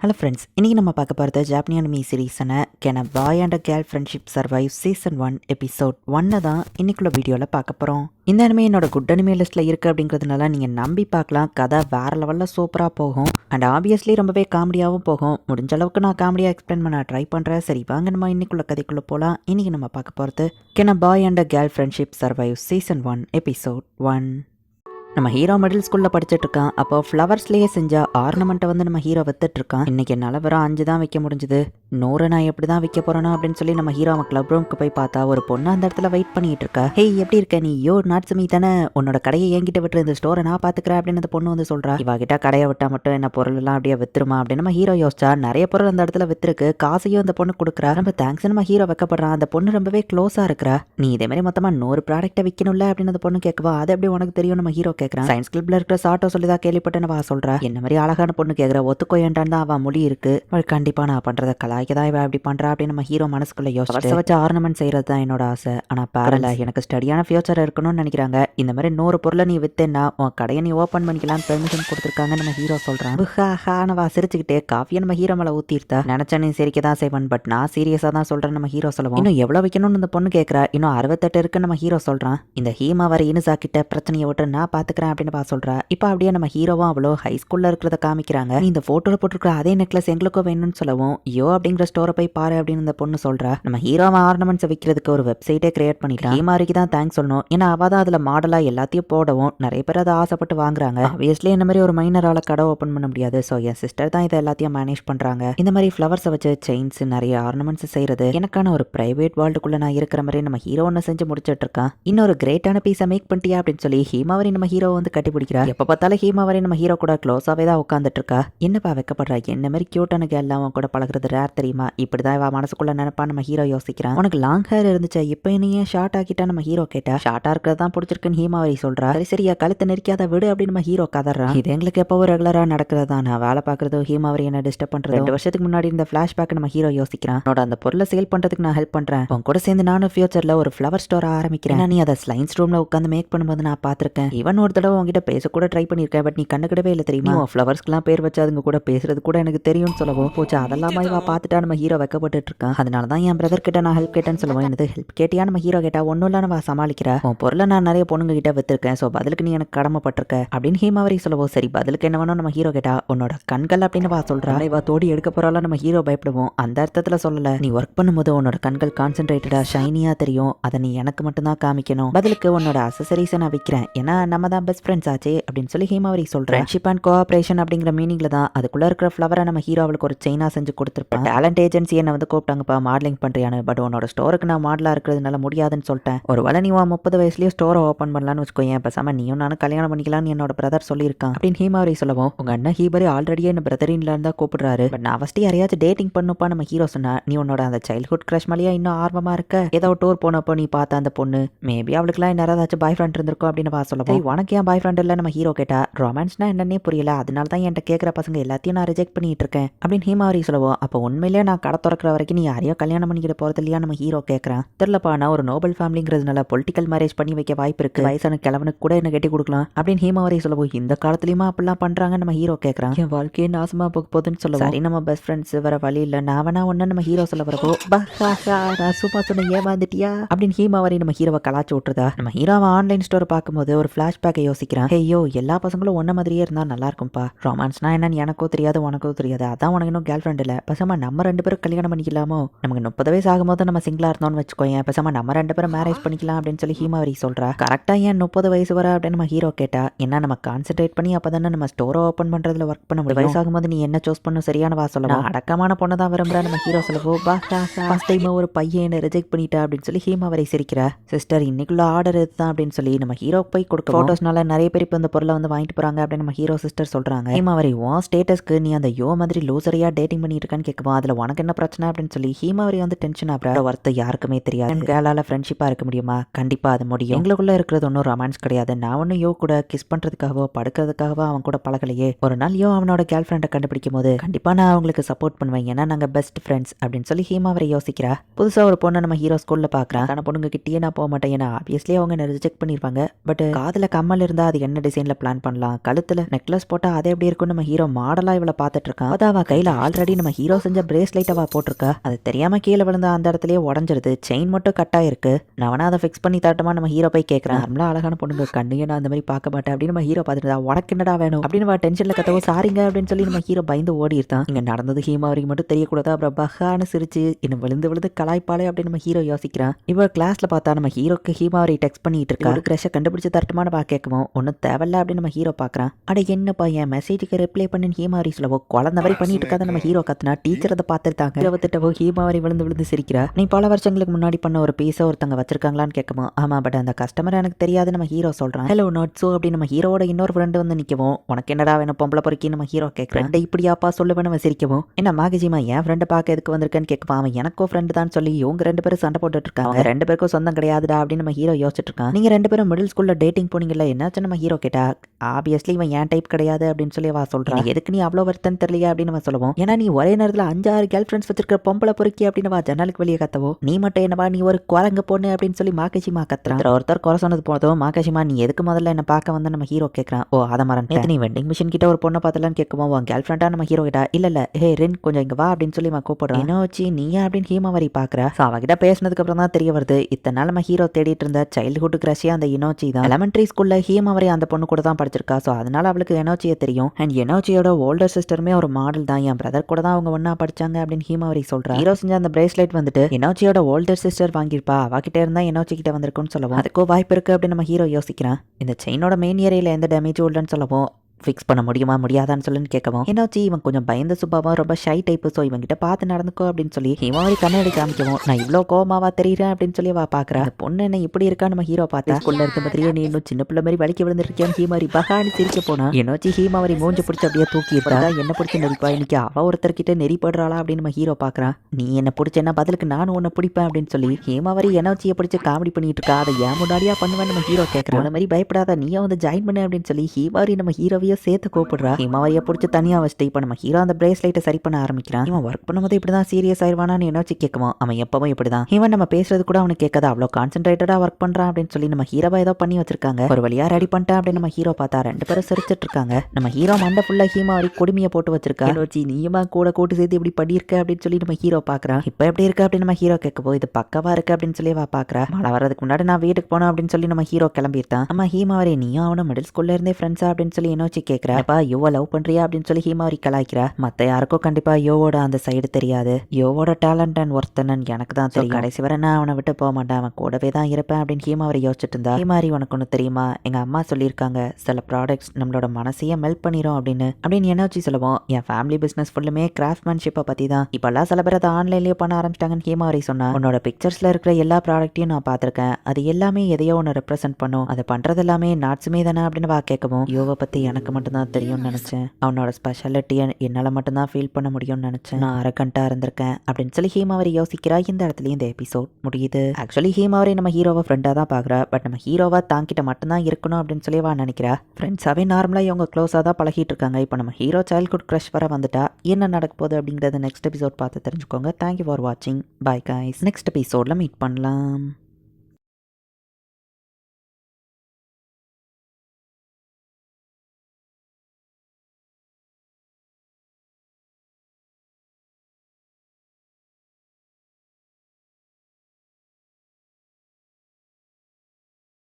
Hello friends இன்றைக்கி நம்ம பார்க்க போகிறது ஜாப்பனி மீ சீரீஸான can boy and girl friendship survive season one episode ஒன்னை தான் இன்னைக்குள்ள வீடியோவில் பார்க்க போகிறோம் இந்த அனிமே என்னோட குட் அனிமே லிஸ்ட்டில் இருக்குது அப்படிங்கிறதுனால நீங்கள் நம்பி பார்க்கலாம். கதை வேறு லெவலில் சூப்பராக போகும். அண்ட் ஆப்வியஸ்லி ரொம்பவே காமெடியாகவும் போகும். முடிஞ்ச அளவுக்கு நான் காமெடியாக எக்ஸ்பிளைன் பண்ண ட்ரை பண்ணுறேன் சரி வாங்க நம்ம இன்னைக்குள்ள கதைக்குள்ளே போகலாம் இன்றைக்கி நம்ம பார்க்க போகிறது can boy and girl friendship survive season one episode one நம்ம ஹீரோ மிடில் ஸ்கூலில் படிச்சிட்டுருக்கான். அப்போ ஃப்ளவர்ஸ்லேயே செஞ்ச ஆர்னமெண்ட்டை வந்து நம்ம ஹீரோ வித்துட்ருக்கான் இன்றைக்கி இன்னைக்கு என்னால் வெறும் அஞ்சு தான் வைக்க முடிஞ்சுது. நூறு நான் எப்படி தான் வைக்க போறேனோ அப்படின்னு சொல்லி நம்ம ஹீரோ அவன் கிளப் ரூமுக்கு போய் பார்த்தா ஒரு பொண்ணு அந்த இடத்துல வெயிட் பண்ணிட்டு இருக்கா. ஹேய் எப்படி இருக்க நீ? யோ நாட் மீ தானே. உன்னோட கடையை என்கிட்ட விட்டு இந்த ஸ்டோரை நான் பார்த்துக்கிறேன் அப்படின்னு அந்த பொண்ணு வந்து சொல்கிறா இவ கடையை விட்டா மட்டும் என்ன பொருள் எல்லாம் அப்படியே வித்துருமா? அப்படின்னு நம்ம ஹீரோ யோசிச்சா நிறைய பொருள் அந்த இடத்துல வித்துருக்கு. காசையும் அந்த பொண்ணு கொடுக்குறா. ரொம்ப தேங்க்ஸ் நம்ம ஹீரோ வைக்கப்படுறான். அந்த பொண்ணு ரொம்பவே க்ளோஸாக இருக்கிறா. நீ இதே மாதிரி மொத்தமாக நூறு ப்ராடக்ட்டை விற்கணும்ல அப்படின்னு அந்த பொண்ணு கேட்கவா. அது எப்படி உனக்கு தெரியும்? நம்ம ஹீரோ கேட்கறான் சயின்ஸ் கிளப்ல இருக்கிற சாட்டோ சொல்லி தான் கேள்விப்பட்டேன்னு வா சொல்றா. என்ன மாதிரி அழகான பொண்ணு கேட்குற ஒத்துக்கோயன்டான் தான் அவன் மொழி இருக்கு. அவள் கண்டிப்பா நான் பண்றத கலாய்க்க தான் இவ இப்படி பண்றா அப்படின்னு நம்ம ஹீரோ மனசுக்குள்ள யோசிச்சு வச்சு ஆர்னமெண்ட் செய்யறது தான் என்னோட ஆசை. ஆனா பேரல எனக்கு ஸ்டடியான ஃபியூச்சர் இருக்கணும்னு நினைக்கிறாங்க. இந்த மாதிரி நூறு பொருளை நீ வித்தேன்னா உன் கடையை நீ ஓப்பன் பண்ணிக்கலாம் பெர்மிஷன் கொடுத்துருக்காங்க நம்ம ஹீரோ சொல்றான். வா சிரிச்சுக்கிட்டே காஃபியை நம்ம ஹீரோ மேல ஊத்திருத்தா நினைச்சா நீ சிரிக்க தான் செய்வன் பட் நான் சீரியஸா தான் சொல்றேன் நம்ம ஹீரோ சொல்லுவோம். இன்னும் எவ்வளவு வைக்கணும்னு இந்த பொண்ணு கேட்கறா இன்னும் அறுபத்தெட்டு இருக்கு நம்ம ஹீரோ சொல்றான். இந்த ஹீமா வர இனுசா கிட்ட பிரச்சனையை விட்டு நான் பார்த்துக்கிறேன் அப்படின்னு பா சொல்றா. இப்போ அப்படியே நம்ம ஹீரோவும் அவ்வளோ ஹை ஸ்கூல்ல இருக்கிறத காமிக்கிறாங்க. இந்த போட்டோல போட்டிருக்கிற அதே நெக்லஸ் எங்களுக்கும் வேணும்னு சொல்லவும் யோ அப்படிங்கிற ஸ்டோரை போய் பாரு அப்படின்னு இந்த பொண்ணு சொல்றா. நம்ம ஹீரோவை ஆர்னமெண்ட்ஸ் விற்கிறதுக்கு ஒரு வெப்சைட்டே கிரியேட் பண்ணிட்டான் ஹீமாரிக்கு தான் தேங்க்ஸ் சொல்லணும். ஏன்னா அவ தான் அதுல மாடலா எல்லாத்தையும் போடவும் நிறைய பேர் அதை ஆசைப்பட்டு வாங்குறாங்க. ஆப்வியஸ்லி இந்த மாதிரி ஒரு மைனரால கடை ஓப்பன் பண்ண முடியாது. ஸோ என் சிஸ்டர் தான் இதை எல்லாத்தையும் மேனேஜ் பண்றாங்க. இந்த மாதிரி ஃப்ளவர்ஸை வச்சு செயின்ஸ் நிறைய ஆர்னமெண்ட்ஸ் செய்யறது எனக்கான ஒரு பிரைவேட் வேர்ல்டுக்குள்ள நான் இருக்கிற மாதிரி நம்ம ஹீரோ ஒன்று செஞ்சு முடிச்சிட்டு இருக்கான். இன்னொரு கிரேட்டான பீஸை மேக் பண்ணிட்டியா அப்படின்னு சொல்லி ஹீமாவரி நம்ம ஹீரோ ஹீரோ வந்து கட்டி பிடிக்கிறா எப்போ பார்த்தாலும் ஹீமாவரி நம்ம ஹீரோ கூட க்ளோஸாகவே தான் உட்காந்துட்டு இருக்கா என்னப்பா வைக்கப்படுறா? என்ன மாதிரி கியூட்டான எல்லாம் அவன் கூட பழகுறது ரேர் தெரியுமா? இப்படி தான் இவன் மனசுக்குள்ள நினைப்பா நம்ம ஹீரோ யோசிக்கிறான். உனக்கு லாங் ஹேர் இருந்துச்சா? இப்போ நீ ஷார்ட் ஆக்கிட்டா நம்ம ஹீரோ கேட்டா? ஷார்ட்டா இருக்கிறது தான் பிடிச்சிருக்குன்னு ஹீமாவரி சொல்றா. சரி சரியா கழுத்தை நெரிக்காத விடு அப்படின்னு நம்ம ஹீரோ கதறான். இது எங்களுக்கு எப்பவும் ரெகுலரா நடக்கிறதா? நான் வேலை பார்க்கறதோ ஹீமாவரி என்ன டிஸ்டர்ப் பண்றது ரெண்டு வருஷத்துக்கு முன்னாடி இந்த ஃபிளாஷ்பேக் நம்ம ஹீரோ யோசிக்கிறான். உன்னோட அந்த பொருளை சேல் பண்றதுக்கு நான் ஹெல்ப் பண்றேன். உன் கூட சேர்ந்து நானும் ஃபியூச்சர்ல ஒரு ஃப்ளவர் ஸ்டோர் ஆரம்பிக்கிறேன். நீ அதை ஸ்லைன்ஸ் ரூம்ல உட்காந்து மேக் பண்ணும்போது நான் பார்த்துருக்கேன். இவன் ஒரு தடவை உங்ககிட்ட பேச கூட ட்ரை பண்ணியிருக்கேன். பட் நீ கண்டுக்கிடவே இல்லை தெரியுமா? ஃப்ளவர்ஸ்க்குலாம் பேர் வச்சு அதுங்க கூட பேசுறது கூட எனக்கு தெரியும்னு சொல்லவும் போச்சு. அதெல்லாம் இவ பார்த்துட்டா நம்ம ஹீரோ வைக்கப்பட்டு இருக்கான். அதனால தான் என் பிரதர் கிட்ட நான் ஹெல்ப் கேட்டேன்னு சொல்லுவேன். எனக்கு ஹெல்ப் கேட்டியா? நம்ம ஹீரோ கேட்டா ஒன்றும் இல்லை நம்ம சமாளிக்கிற? உன் பொருளை நான் நிறைய பொண்ணுங்க கிட்ட வித்துருக்கேன். ஸோ பதிலுக்கு நீ எனக்கு கடமைப்பட்டிருக்க அப்படின்னு ஹீமாவரி சொல்லவும் சரி பதிலுக்கு என்ன வேணும் நம்ம ஹீரோ கேட்டா உன்னோட கண்கள் அப்படின்னு வா சொல்றா. இவ தோடி எடுக்க போறால நம்ம ஹீரோ பயப்படுவோம். அந்த அர்த்தத்துல சொல்லல. நீ ஒர்க் பண்ணும்போது உன்னோட கண்கள் கான்சென்ட்ரேட்டடா ஷைனியா தெரியும். அதை நீ எனக்கு மட்டும்தான் காமிக்கணும். பதிலுக்கு உன்னோட அசசரிஸை நான் விற்கிறேன் ஏன்னா நம்ம தான் பெஸ்ட் ஃப்ரெண்ட்ஸ் ஆச்சே அப்படின்னு சொல்லி ஹீமாவரி சொல்றேன் ஃப்ரெண்ட்ஷிப் அண்ட் கோஆபரேஷன் அப்படிங்கிற மீனிங்ல தான் அதுக்குள்ள இருக்கிற ஃப்ளவரை நம்ம ஹீரோ அவளுக்கு ஒரு செயினா செஞ்சு கொடுத்துருப்பேன் டேலண்ட் ஏஜென்சி என்ன வந்து கூப்பிட்டாங்கப்பா மாடலிங் பண்றியான்னு. பட் உன்னோட ஸ்டோருக்கு நான் மாடலா இருக்கிறதுனால முடியாதுன்னு சொல்லிட்டேன். ஒரு வேளை நீ முப்பது வயசுலயே ஸ்டோரை ஓப்பன் பண்ணலாம்னு வச்சுக்கோயேன். பேசாம நீயும் நானும் கல்யாணம் பண்ணிக்கலாம்னு என்னோட பிரதர் சொல்லியிருக்கான். அப்படின்னு ஹீமாவரி சொல்லவும் உங்க அண்ணன் ஹீபரி ஆல்ரெடியே என்ன பிரதர் இன்ல இருந்தா கூப்பிடுறாரு. பட் நான் ஃபஸ்ட்டு யாரையாச்சும் டேட்டிங் பண்ணுப்பா நம்ம ஹீரோ சொன்னா நீ உன்னோட அந்த சைல்ட்ஹுட் க்ரஷ் மேலேயே இன்னும் ஆர்வமா இருக்க? ஏதோ டூர் போனப்போ நீ பார்த்த அந்த பொண்ணு மேபி அவளுக்குலாம் யாராச்சும் பாய் ஃப்ரெண்ட் இருந்திருக்கும் அப்படின்னு வா சொல்லவும். உனக்கு ஏன் பாய் ஃப்ரெண்ட் இல்லை? நம்ம ஹீரோ கேட்டா ரொமான்ஸ்னா என்னன்னே புரியல. அதனால தான் என்கிட்ட கேட்குற பசங்க எல்லாத்தையும் நான் ரிஜெக்ட் பண்ணிட்டு இருக்கேன். அப்படின்னு ஹீமாவரி சொல்லுவோம் அப்போ உண்மையிலேயே நான் கடை திறக்கிற வரைக்கும் நீ யாரையோ கல்யாணம் பண்ணிக்கிற போறது இல்லையா? நம்ம ஹீரோ கேட்குறேன் தெரியலப்பா நான் ஒரு நோபல் ஃபேமிலிங்கிறதுனால பொலிட்டிக்கல் மேரேஜ் பண்ணி வைக்க வாய்ப்பு இருக்கு. வயசான கிழவனுக்கு கூட என்ன கட்டி கொடுக்கலாம்? அப்படின்னு ஹீமாவரி சொல்லுவோம் இந்த காலத்துலயுமா அப்படிலாம் பண்றாங்க? நம்ம ஹீரோ கேட்குறான் என் வாழ்க்கையே நாசமா போக போகுதுன்னு சொல்லுவோம் சரி நம்ம பெஸ்ட் ஃப்ரெண்ட்ஸ் வர வழி இல்லை. நான் வேணா ஒன்னு நம்ம ஹீரோ சொல்ல வரப்போ நான் சும்மா சொன்ன ஏமாந்துட்டியா? அப்படின்னு ஹீமாவரி நம்ம ஹீரோவை கலாச்சு விட்டுருதா. நம்ம ஹீரோவை ஆன்லைன் ஸ்டோர் பார்க்கும்போது ஒரு ஃபிளாஷ்பேக்கை யோசிக்கிறான். ஐயோ எல்லா பசங்களும் ஒன்ன மாதிரியே இருந்தா நல்லா இருக்கும்பா ரொமான்ஸ்னா என்னன்னு எனக்கும் தெரியாது உனக்கும் தெரியாது. அதான் உனக்கு இன்னும் கேர்ள் ஃப்ரெண்ட் இல்லை. பேசாம நம்ம ரெண்டு பேரும் கல்யாணம் பண்ணிக்கலாமோ? நமக்கு முப்பது வயசு ஆகும்போது நம்ம சிங்கிளா இருந்தோம்னு வச்சுக்கோயேன். பேசாம நம்ம ரெண்டு பேரும் மேரேஜ் பண்ணிக்கலாம் அப்படின்னு சொல்லி ஹீமாவரி சொல்றா. கரெக்டா ஏன் முப்பது வயசு வர? அப்படின்னு நம்ம ஹீரோ கேட்டா என்ன நம்ம கான்சென்ட்ரேட் பண்ணி அப்பதானே நம்ம ஸ்டோரை ஓப்பன் பண்றதுல ஒர்க் பண்ண முடியும்? வயசாகும்போது நீ என்ன சூஸ் பண்ணும் சரியான வா சொல்லலாம் அடக்கமான பொண்ணை தான் விரும்புற நம்ம ஹீரோ சொல்லவோ பா டைம் ஒரு பையன் ரிஜெக்ட் பண்ணிட்டா அப்படின்னு சொல்லி ஹீமாவரி சிரிக்கிறா. சிஸ்டர் இன்னைக்குள்ள ஆர்டர் இதுதான் அப்படின்னு சொல்லி நம்ம ஹீரோ போய் கொடுக்க ஸ்டேட்டஸ்னால நிறைய பேர் இப்போ இந்த பொருளை வந்து வாங்கிட்டு போறாங்க அப்படின்னு நம்ம ஹீரோ சிஸ்டர் சொல்றாங்க. ஹீமா வரையும் ஸ்டேட்டஸ்க்கு நீ அந்த யோ மாதிரி லூசரியா டேட்டிங் பண்ணிட்டு இருக்கான்னு கேட்குவோம் அதுல உனக்கு என்ன பிரச்சனை அப்படின்னு சொல்லி ஹீமாவரி வந்து டென்ஷன் ஆகிற ஒருத்தர் யாருக்குமே தெரியாது. கேளால ஃப்ரெண்ட்ஷிப்பா இருக்க முடியுமா? கண்டிப்பா அது முடியும். எங்களுக்குள்ள இருக்கிறது ஒன்றும் ரொமான்ஸ் கிடையாது. நான் ஒன்றும் யோ கூட கிஸ் பண்றதுக்காகவோ படுக்கிறதுக்காகவோ அவன் கூட பழகலையே. ஒரு நாள் யோ அவனோட கேர்ள் ஃப்ரெண்டை கண்டுபிடிக்கும் போது கண்டிப்பா நான் அவங்களுக்கு சப்போர்ட் பண்ணுவேன். ஏன்னா நாங்க பெஸ்ட் ஃப்ரெண்ட்ஸ் அப்படின்னு சொல்லி ஹீமாவரி யோசிக்கிறா. புதுசா ஒரு பொண்ணை நம்ம ஹீரோ ஸ்கூல்ல பாக்குறேன். ஆனா பொண்ணுங்க கிட்டேயே நான் போக மாட்டேன். ஏன்னா ஆப்வியஸ்லி அவங்க என்ன ரிஜெக்ட் பண்ணிருப்பாங்க. பட் காதுல கம்ம கம்மல் இருந்தா அது என்ன டிசைன்ல பிளான் பண்ணலாம்? கழுத்துல நெக்லஸ் போட்டால் அது எப்படி இருக்கும் நம்ம ஹீரோ மாடலாக இவளை பார்த்துட்டு இருக்கான் அதாவது கையில் ஆல்ரெடி நம்ம ஹீரோ செஞ்ச பிரேஸ்லைட் அவள் போட்டிருக்கா? அது தெரியாம கீழே விழுந்த அந்த இடத்துலயே உடஞ்சிருது. செயின் மட்டும் கட் ஆயிருக்கு. நான் வேணா அதை ஃபிக்ஸ் பண்ணி தரட்டுமா நம்ம ஹீரோ போய் கேட்குறேன் நம்மளா அழகான பொண்ணுங்க. கண்ணையே நான் அந்த மாதிரி பார்க்க மாட்டேன். அப்படின்னு நம்ம ஹீரோ பார்த்துட்டு உனக்கு என்னடா வேணும்? அப்படின்னு அவ டென்ஷனில் கத்தவோ சாரிங்க அப்படின்னு சொல்லி நம்ம ஹீரோ பயந்து ஓடி இருந்தான் இங்கே நடந்தது ஹீமாவரிக்கு மட்டும் தெரியக்கூடாது? அப்புறம் பஹான்னு சிரிச்சு இன்னும் விழுந்து விழுந்து கலாய்ப்பாளே அப்படின்னு நம்ம ஹீரோ யோசிக்கிறான். இவ்வளோ கிளாஸில் பார்த்தா நம்ம ஹீரோக்கு ஹீமாவரி டெக்ஸ்ட் பண்ணிட்டு இருக்கா. கிரஷை கண்டுபிடிச்சு தரட்டுமான்னு பார்க்க கேட்கவும் ஒன்றும் தேவையில்ல அப்படின்னு நம்ம ஹீரோ பார்க்கறான் அட என்னப்பா என் மெசேஜுக்கு ரிப்ளை பண்ணு ஹீமாவரி சொல்லவோ? குழந்த மாதிரி பண்ணிட்டு இருக்காத நம்ம ஹீரோ கத்துனா டீச்சர் அதை பார்த்துருந்தாங்க இருபத்திட்டவோ ஹீமாவரி விழுந்து விழுந்து சிரிக்கிறா. நீ பல வருஷங்களுக்கு முன்னாடி பண்ண ஒரு பீஸை ஒருத்தங்க வச்சிருக்காங்களான்னு கேட்கவும் ஆமா பட் அந்த கஸ்டமர் எனக்கு தெரியாது நம்ம ஹீரோ சொல்றான். ஹலோ நாட் சோ அப்படின்னு நம்ம ஹீரோட இன்னொரு ஃப்ரெண்டு வந்து நிற்கவும் உனக்கு என்னடா வேணும் பொம்பளை பொறுக்கி நம்ம ஹீரோ கேட்குறேன். இப்படியாப்பா சொல்லுவேன் நம்ம சிரிக்கவும் என்ன மாகஜிமா என் ஃப்ரெண்டை பார்க்க எதுக்கு வந்திருக்கேன்னு கேட்கப்பா அவன் எனக்கோ ஃப்ரெண்டு தான் சொல்லி இவங்க ரெண்டு பேரும் சண்டை போட்டுட்டு இருக்காங்க. ரெண்டு பேருக்கும் சொந்தம் கிடையாதுடா அப்படின்னு நம்ம ஹீரோ யோசிச்சுட்டு இருக்கான். நீங்க ரெண்டு பேரும் மிடில் ஸ்கூல்ல டேட்டிங் போனீங்கல்ல என்னாச்சு நம்ம ஹீரோ கேட்டா ஆப்வியஸ்லி இவன் ஏன் டைப் கிடையாது? அப்படின்னு சொல்லி வா சொல்றான் எதுக்கு நீ அவ்வளோ வருத்தம் தெரியலையா அப்படின்னு நம்ம சொல்லுவோம். ஏன்னா நீ ஒரே நேரத்தில் அஞ்சாறு கேர்ள் ஃப்ரெண்ட்ஸ் வச்சிருக்கிற பொம்பளை பொறுக்கி அப்படின்னு வா ஜன்னலுக்கு வெளியே கத்தவோ நீ மட்டும் என்னவா நீ ஒரு குரங்கு பொண்ணு அப்படின்னு சொல்லி மாக்கேஷிமா கத்துறான் ஒருத்தர் குறை சொன்னது போதும் மாகேஷிமா நீ எதுக்கு முதல்ல என்ன பார்க்க வந்து? நம்ம ஹீரோ கேட்கறான் ஓ அதை மறந்து நீ வெண்டிங் மிஷின் கிட்ட ஒரு பொண்ணை பார்த்தலான்னு கேட்குவோம் உன் கேர்ள் ஃப்ரெண்டா நம்ம ஹீரோ கிட்ட இல்ல இல்ல ஹே ரென் கொஞ்சம் இங்க வா அப்படின்னு சொல்லி அவன் கூப்பிடுறான் என்ன வச்சு நீயா? அப்படின்னு ஹீமாவரி பாக்குற. ஸோ அவகிட்ட பேசினதுக்கு அப்புறம் தான் தெரிய வருது இத்தனை நாள் நம்ம ஹீரோ தேடிட்டு இருந்த சைல்ட்ஹுட் கிரஷியா அந்த இனோச்சி தான். எலமெண்ட்ரி ஸ்கூல்ல ஹீமாவரி அந்த பொண்ணு கூட தான் படிச்சிருக்கா. ஸோ அதனால அவளுக்கு எனோச்சியை தெரியும். அண்ட் எனோச்சியோட ஓல்டர் சிஸ்டருமே ஒரு மாடல் தான். என் பிரதர் கூட தான் அவங்க ஒன்றா படிச்சாங்க அப்படின்னு ஹீமாவரி சொல்றா. ஹீரோ செஞ்ச அந்த பிரேஸ்லெட் வந்துட்டு எனோச்சியோட ஓல்டர் சிஸ்டர் வாங்கியிருப்பா. அவகிட்ட இருந்தா எனோச்சி கிட்ட வந்திருக்கும்னு சொல்லுவோம். அதுக்கோ வாய்ப்பு இருக்கு அப்படின்னு நம்ம ஹீரோ யோசிக்கிறான். இந்த செயினோட மெயின் ஏரியால எந்த டேமேஜும் இல்லைன்னு சொல்லவும். ஃபிக்ஸ் பண்ண முடியுமா முடியாதான்னு சொல்லுன்னு கேட்கவும் என்னாச்சு இவன் கொஞ்சம் பயந்த சுபாவம் ரொம்ப ஷை டைப்பு ஸோ இவங்கிட்ட பார்த்து நடந்துக்கோ அப்படின்னு சொல்லி ஹிமாவரி கண்ணாடி காமிக்கவும் நான் இவ்வளோ கோவமாவா தெரியுறேன் அப்படின்னு சொல்லி வா பார்க்குறா. பொண்ணு என்ன இப்படி இருக்கா? நம்ம ஹீரோ பார்த்தா ஸ்கூல்ல இருக்க மாதிரியே நீ இன்னும் சின்ன பிள்ளை மாதிரி வலிக்க விழுந்துருக்கேன் ஹீமாரி பகான்னு சிரிக்க போனா என்னாச்சு ஹீமாவரி மூஞ்சி பிடிச்சி அப்படியே தூக்கி இருக்கா என்ன பிடிச்சி நெரிப்பா இன்னைக்கு அவ ஒருத்தர்கிட்ட நெறிப்படுறாளா அப்படின்னு நம்ம ஹீரோ பார்க்கறான் நீ என்ன பிடிச்சேன்னா பதிலுக்கு நானும் உன்னை பிடிப்பேன் அப்படின்னு சொல்லி ஹேமாவரி எனர்ஜியை பிடிச்சி காமெடி பண்ணிட்டு இருக்கா? அதை ஏன் முன்னாடியா பண்ணுவேன் நம்ம ஹீரோ கேட்கறான் அந்த மாதிரி பயப்படாத நீயும் வந்து ஜாயின் பண்ணு அப்படின்னு சொல்லி ஹீமாவரி நம்ம ஹீரோவையே சேர்த்து கூப்பிடுறா. ஹிமாவரியை பிடிச்சி தனியா வச்சுட்டு இப்போ நம்ம ஹீரோ அந்த பிரேஸ்லைட்டை சரி பண்ண ஆரம்பிக்கிறான். இவன் ஒர்க் பண்ணும்போது இப்படிதான் சீரியஸ் ஆயிடுவானான்னு என்னச்சு கேட்குவான். அவன் எப்பவும் இப்படிதான். இவன் நம்ம பேசுறது கூட அவனுக்கு கேட்காது. அவ்வளோ கான்சென்ட்ரேட்டடா ஒர்க் பண்றான் அப்படின்னு சொல்லி நம்ம ஹீரோவை ஏதோ பண்ணி வச்சிருக்காங்க. ஒரு வழியா ரெடி பண்ணிட்டேன் அப்படின்னு நம்ம ஹீரோ பார்த்தா ரெண்டு பேரும் சிரிச்சிட்டு இருக்காங்க. நம்ம ஹீரோ மண்டை ஃபுல்லா ஹீமா ஹீமாவரி குடுமையை போட்டு வச்சிருக்கா. வச்சு நீயுமா கூட கூட்டு சேர்த்து இப்படி பண்ணியிருக்க அப்படின்னு சொல்லி நம்ம ஹீரோ பாக்குறான் இப்போ எப்படி இருக்கு அப்படின்னு நம்ம ஹீரோ கேட்கப்போ இது பக்கவா இருக்கு அப்படின்னு சொல்லி வா பார்க்குறா. மழை வரதுக்கு முன்னாடி நான் வீட்டுக்கு போனோம் அப்படின்னு சொல்லி நம்ம ஹீரோ கிளம்பிட்டான் நம்ம ஹீமாவரி நீயும் அவனும் மிடில் ஸ்கூல்ல இருந்தே ஃப்ரெண்ட்ஸா அப்படின்னு சொல்லி என்னோச்சு கேட்குறா அப்பா யோவை லவ் பண்றியா? அப்படின்னு சொல்லி ஹீமாவரி கலாய்க்கிறா. மற்ற யாருக்கும் கண்டிப்பா யோவோட அந்த சைடு தெரியாது. யோவோட டேலண்ட் அண்ட் ஒர்த்தனன் எனக்கு தான் தெரியும். கடைசி வரை நான் அவனை விட்டு போக மாட்டேன். அவன் கூடவே தான் இருப்பேன் அப்படின்னு ஹீமாவரி யோசிச்சுட்டு இருந்தா. ஹீமாரி உனக்கு ஒன்று தெரியுமா? எங்க அம்மா சொல்லியிருக்காங்க சில ப்ராடக்ட்ஸ் நம்மளோட மனசையே மெல்ட் பண்ணிரும் அப்படின்னு. அப்படின்னு என்னோச்சு சொல்லுவோம். என் ஃபேமிலி பிசினஸ் ஃபுல்லுமே கிராஃப்ட்மேன்ஷிப்பை பத்தி தான். இப்பெல்லாம் சில பேர் அதை ஆன்லைன்லயே பண்ண ஆரம்பிச்சிட்டாங்கன்னு ஹீமாவரி சொன்னா உன்னோட பிக்சர்ஸ்ல இருக்கிற எல்லா ப்ராடக்ட்டையும் நான் பார்த்திருக்கேன். அது எல்லாமே எதையோ ஒன்று ரெப்ரசென்ட் பண்ணும். அதை பண்றது எல்லாமே நாட்ஸுமே தானே அப்படின்னு வா கேட்கவும். யோவை பத்தி எனக்கு எனக்கு மட்டும்தான் தெரியும்னு நினச்சேன். அவனோட ஸ்பெஷாலிட்டியை என்னால் மட்டும்தான் ஃபீல் பண்ண முடியும்னு நினச்சேன். நான் அரகண்டா இருந்திருக்கேன் அப்படின்னு சொல்லி ஹீமாவரி யோசிக்கிறா. இந்த இடத்துலையும் இந்த எபிசோட் முடியுது. ஆக்சுவலி ஹீமாவரி நம்ம ஹீரோவை ஃப்ரெண்டாக தான் பார்க்குறா பட் நம்ம ஹீரோவாக தாங்கிட்ட மட்டும்தான் இருக்கணும் அப்படின்னு சொல்லி வா நினைக்கிறா. ஃப்ரெண்ட்ஸாவே நார்மலாக இவங்க க்ளோஸாக தான் பழகிட்டு இருக்காங்க. இப்போ நம்ம ஹீரோ சைல்ட்ஹுட் க்ரஷ் வர வந்துட்டா என்ன நடக்க போகுது அப்படிங்கிறத நெக்ஸ்ட் எபிசோட் பார்த்து தெரிஞ்சுக்கோங்க. தேங்க்யூ ஃபார் வாட்சிங் பாய் காய்ஸ் நெக்ஸ்ட் எபிசோடில் மீட் பண்ணலாம்.